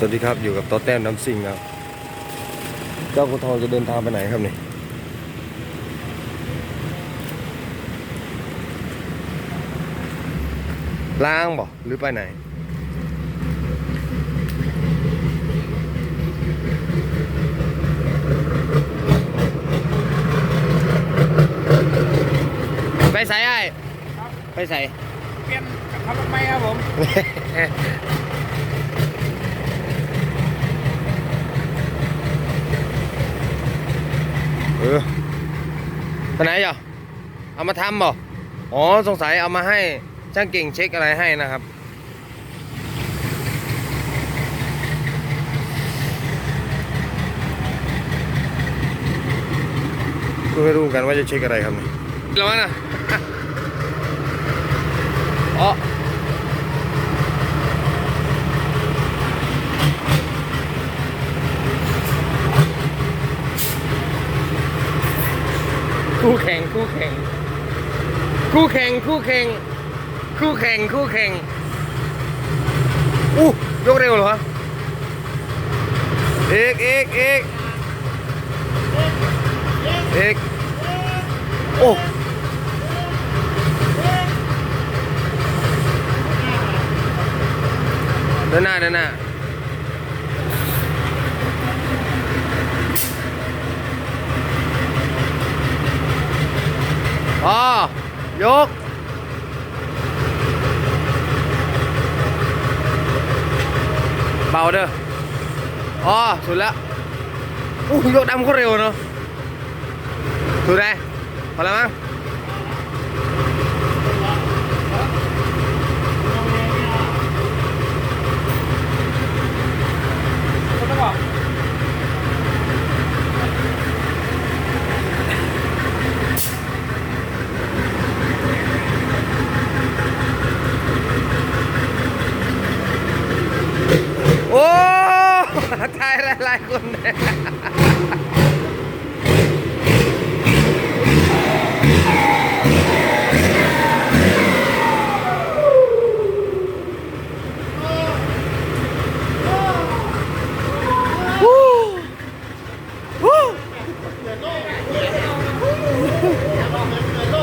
สวัสดีครับอยู่กับโต๊ะแต้มน้ำซิงครับ เจ้าคุณทองจะเดินทางไปไหนครับนี่ล้างบ่หรือไปไหน ไปใส่ไอ้ไปใส่เปลี่ยนกับขับรถไหมครับผม เออไปไหนอะเอามาทำบ่อ๋อสงสัยเอามาให้ช่างเก่งเช็คอะไรให้นะครับก็ไม่รู้กันว่าจะเช็คอะไรครับแล้วนะอ๋อ คู่แข่งคู่แข่ง คู่แข่งคู่แข่ง คู่แข่งคู่แข่งอู้ยกเร็วเหรอเอกเอกเอกเอกโอ้เดินหน้าเดินหน้า อ๋อยกเบาเด้ออ๋อสุดแล้วอู้ยกดำก็เร็วเนาะสุดได้พอแล้วมั้ง ก็ต้องบอก โอ้ ทาย หลายคนเนี่ยวู้วู้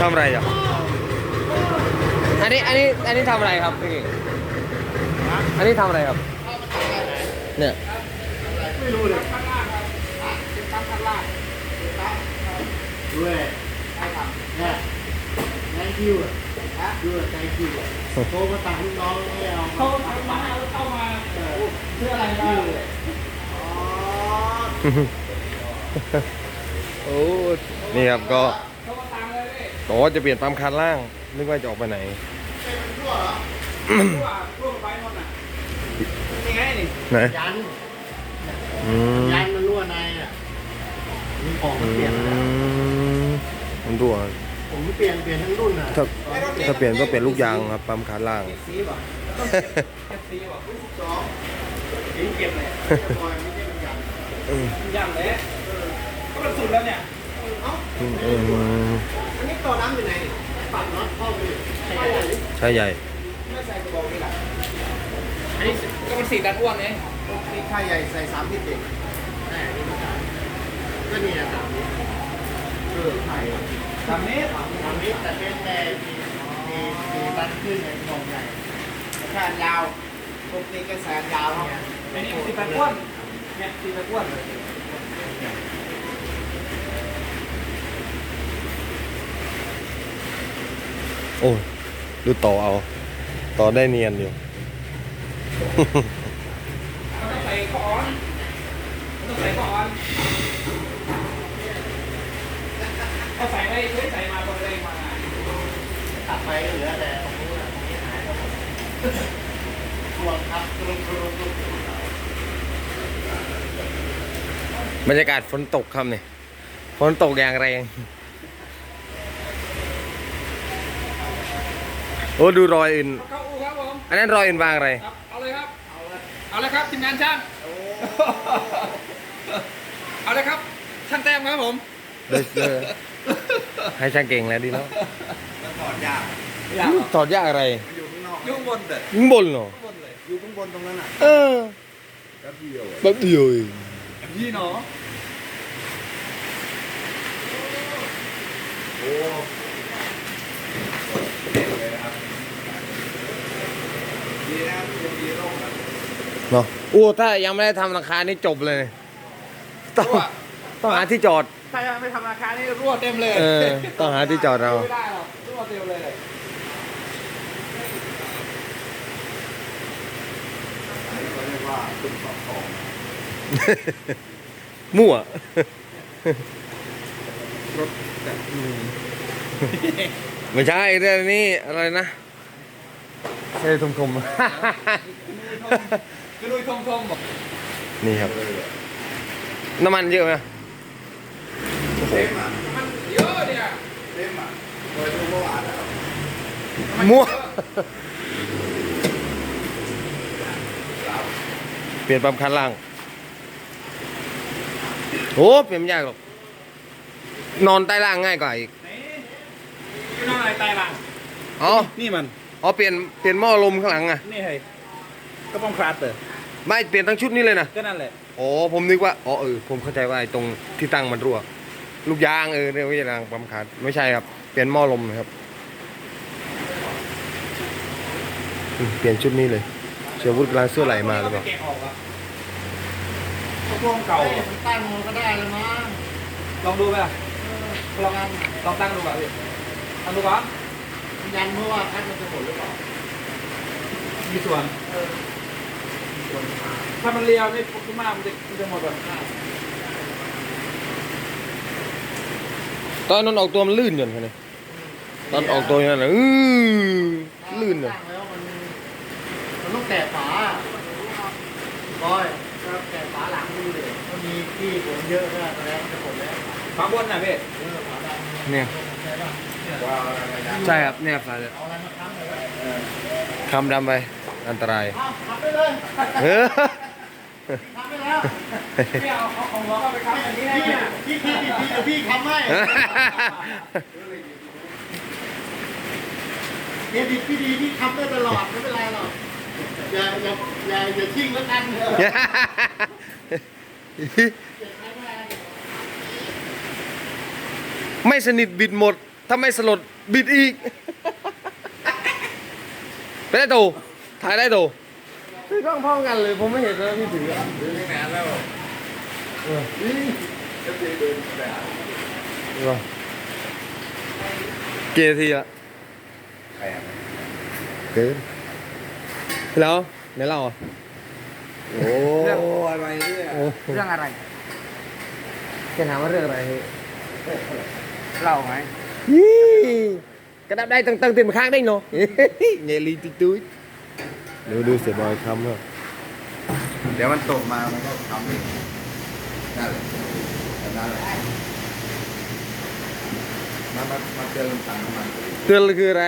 ทำอะไรอะอันนี้อันนี้อันนี้ทำอะไรครับพี่อันนี้ทำอะไรครับ เนี่ย ด้วยใช่ครับเนี่ยแทงคิวอะด้วยแทงคิวอะโทรมาตังลูกน้องไม่เอาเขาทำมาเข้ามาเพื่ออะไรบ้างอ๋อโอ้ นี่ครับก็เขามาตามเลยพี่โอ้จะเปลี่ยนปั๊มคันล่าง นึกว่าจะออกไปไหนทั่วทั่วไปหมดน่ะยังไงนี่ไหนยัน อืมยันมันรั่วในอะมีของอืมันเปลี่ยนนะมมันตัวผมเปลี่ยนเปลี่ยนทั้งรุ่นอะถ้าถ้าเปลี่ยนก็เปลี่ยนลูกยางครับปั๊มคันล่าง สีป่ะแค่สีป่ะสองสีเก็บเลยคอยไม่ใช่เป็นยันยังเลยก็มันสุดแล้วเนี่ยอืมอืมอันนี้ต่อน้ำอยู่ไหนปัดน็อตเข้าไปใช่ไหมใช่ใหญ่ไม่ใส่กระบอกนี่แหละอันนี้ก็มันสีดันอ้วนเอง นี่ค่ใหญ่ใส่สามสิบเด็กแน่นี่มันได้ก็นี่อะสามนี้เออไข่สามเมตรสามนี้แต่เป็นแต่มีมีมีตันขึ้นในกล่องใหญ่แขนยาวปกติก็แสนยาวเนี่ยอันนี้สีตะอ้วนเนี่ยสีตะอ้วนโอ้ดูต่อเอา ต่อได้เนียนอยู่ ต้องใส่ก้อนต้อง ใส่ก้อนเอาใส่ไม่เคยใส่มาคนเลยมาตัดไปเหลือแต่ตรงนู้นอะตรงนี้หายไปหมดทวงครับกรุบกรุบกรุบบรรยากาศฝนตกครับนี่ฝนตกอย่างแรงโอ้ดูรอยอื่น เข้าอูครับผมอันนั้นรอยอื่นวางอะไร ครับ เอาเลยครับ เอาเลยครับทีมงานช่าง เอาเลยครับช่างแต้มครับผมเด้อเด้อให้ช่างเก่งแล้วดีแล้วถอดยากอยากถอดยากอะไรอยู่ข้างนอกยุ่งบนเด็ดยิงบนเหรอบนเลยอยู่ข้างบนตรงนั้นอะเออแต่เดียวอะแป๊บเดียวเองยี่เนาะโอ้เก่งเลยนะครับดีนะครับยังดีโล่งนะเนาะอู้ถ้ายังไม่ได้ทำราคานี่จบเลย ต้องต้องหาที่จอด ถ้าไม่ทำราคานี่รั่วเต็มเลยเออต้องหาที่จอดเราไม่ได้หรอกรั่วเต็มเลยอันนี้เขาเรียกว่าตุ้มสองสองมั่ว รถแต่ลุงไม่ใช่เรื่องนี้อะไรนะเฮ้ยทมทม กระดุยทงทงบอกๆนี่ครับ น้ำมันเยอะไหมเต็มอะมันเยอะเนี่ยเต็มอะเปิดดูเมื่อวานแล้วมั่วเปลี่ยนปั๊มคันล่างโอ้เปลี่ยนไม่ยากหรอกนอนใต้ล่างง่ายกว่าอีกไม่ต้องอะไรตายหลังอ๋อนี่มันอ๋อเปลี่ยนเปลี่ยนหม้อลมข้างหลังอะนี่เฮ้ยก็ป้องคราดเตอร์ ไม่เปลี่ยนทั้งชุดนี้เลยนะก็นั่นแหละอ๋อผมนึกว่าอ๋อเออผมเข้าใจว่าไอ้ตรงที่ตั้งมันรั่ว ลูกยางเออเรียกว่ายางปั๊มขาดไม่ใช่ครับ เปลี่ยนหม้อลมครับอืมเปลี่ยนชุดนี้เลยเชื่อวุฒิกำลังเสื้อไหลมาหรือเปล่าแกะออกอะก็พวงเก่าเอ้ยมันตั้งมันก็ได้แล้วมั้งลองดูไหมล่ะลองลองตั้งดูก่อนพี่ตั้งดูก่อนยันเมื่อว่าคัดมันจะหมดหรือเปล่ามีส่วน ถ้ามันเลียวนี่ปุ๊บขึ้นมามันจะมันจะหมดก่อนตอนนั้นออกตัวมันลื่นอยู่นะตอนออกตัวอย่างนั้นน่ะอื้อลื่นเลยตั้งแล้วมันมันต้องแกะฝาบอยก็แกะฝาหลังดูเลยมันมีที่ผมเยอะมากแล้วมันจะหมดแล้วฝาบนน่ะพี่เออฝาดำเนี่ยใช่ป่ะว้าวอะไรนะใช่ครับเนี่ยสายเอาอะไรมาค้ำเลยคำดำไป อันตรายเอาทำไปเลยเออทำไปแล้วพี่เอาเอาของเราเข้าไปค้ำอย่างนี้ให้พี่เนี่ยพี่พี่พี่เดี๋ยวพี่ทำให้เครดิตพี่ดีพี่ทำได้ตลอดไม่เป็นไรหรอกอย่าอย่าอย่าอย่าทิ้งแล้วกันเถอะอย่าใช้ไม่ได้ไม่สนิทบิดหมด ถ้าไม่สลดบิดอีก ไปได้โต ถ่ายได้โตพี่กล้องพร้อมกันเลยผมไม่เห็นนะพี่ถืออะดูที่ไหนแล้วเออจะไปเดินไปหานี่วะกี่นาทีอะใครอะเกินแล้วไหนเล่าอะโอ้อะไรเนี่ยโอ้เรื่องอะไรแกถามว่าเรื่องอะไรเล่าไหมยี่กระดับได้ตั้งตั้งเต็ มข้างได้เนาะเงลีติ๊กตุ้ยดูดูเสียบอยคำครับเดี๋ยวมันตกมามันก็ทำเองนั่นแหละแบบนั่นแหละมามามาเจอตังค์น้ำมันเตือนคืออะไร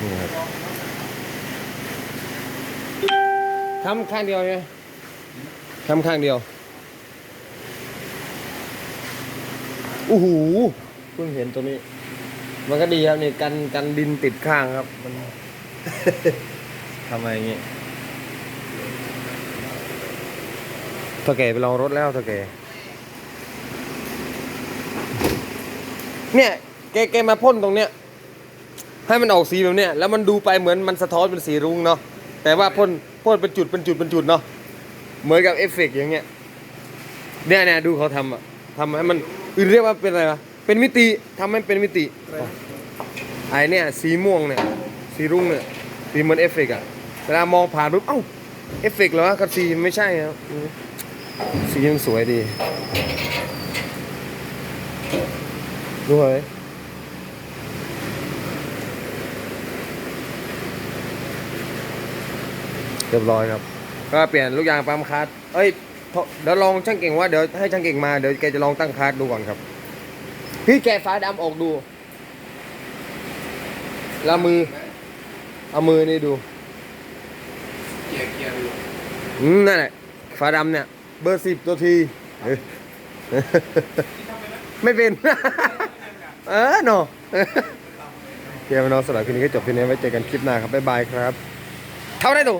นี่ครับทำข้างเดียวใช่ไหมทำข้างเดียวโอ้โหเพิ่งเห็นตัวนี้ มันก็ดีครับนี่กันกันดินติดข้างครับ มันทำอะไรอย่างงี้เท่าแกไปลองรถแล้วเท่าแกเนี่ยแกแกมาพ่นตรงเนี้ยให้มันออกสีแบบเนี้ยแล้วมันดูไปเหมือนมันสะท้อนเป็นสีรุ้งเนาะแต่ว่าพ่นพ่นเป็นจุดเป็นจุดเป็นจุดเนาะเหมือนกับเอฟเฟกต์อย่างเงี้ยเนี่ยเนี่ยดูเขาทำอะทำให้มันอื่นเรียกว่าเป็นอะไรวะ เป็นมิติทำให้เป็นมิติไอเนี่ยสีม่วงเนี่ยสีรุ้งเนี่ยสีเหมือนเอฟเฟกต์อะเวลามองผ่านปุ๊บเอ้าเอฟเฟกต์เหรอวะกับสีไม่ใช่ครับอืมสียังสวยดีดูเลยเรียบร้อยครับ ก็เปลี่ยนลูกยางปั๊มคาร์ดเอ้ยเพราะเดี๋ยวลองช่างเก่งว่าเดี๋ยวให้ช่างเก่งมาเดี๋ยวแกจะลองตั้งคาร์ดดูก่อนครับ พี่แกะฟ้าดำออกดู แล้วมือ เอามือนี่ดูเกียร์เกียร์ดูอืมนั่นแหละฟ้าดำเนี่ย เบอร์สิบตัวทีเออไม่เป็น เออเนาะเพียงน้องสำหรับคลิปนี้ก็จบเพียงนี้ไว้เจอกันคลิปหน้าครับ บ๊ายบายครับ เท่าไรตัว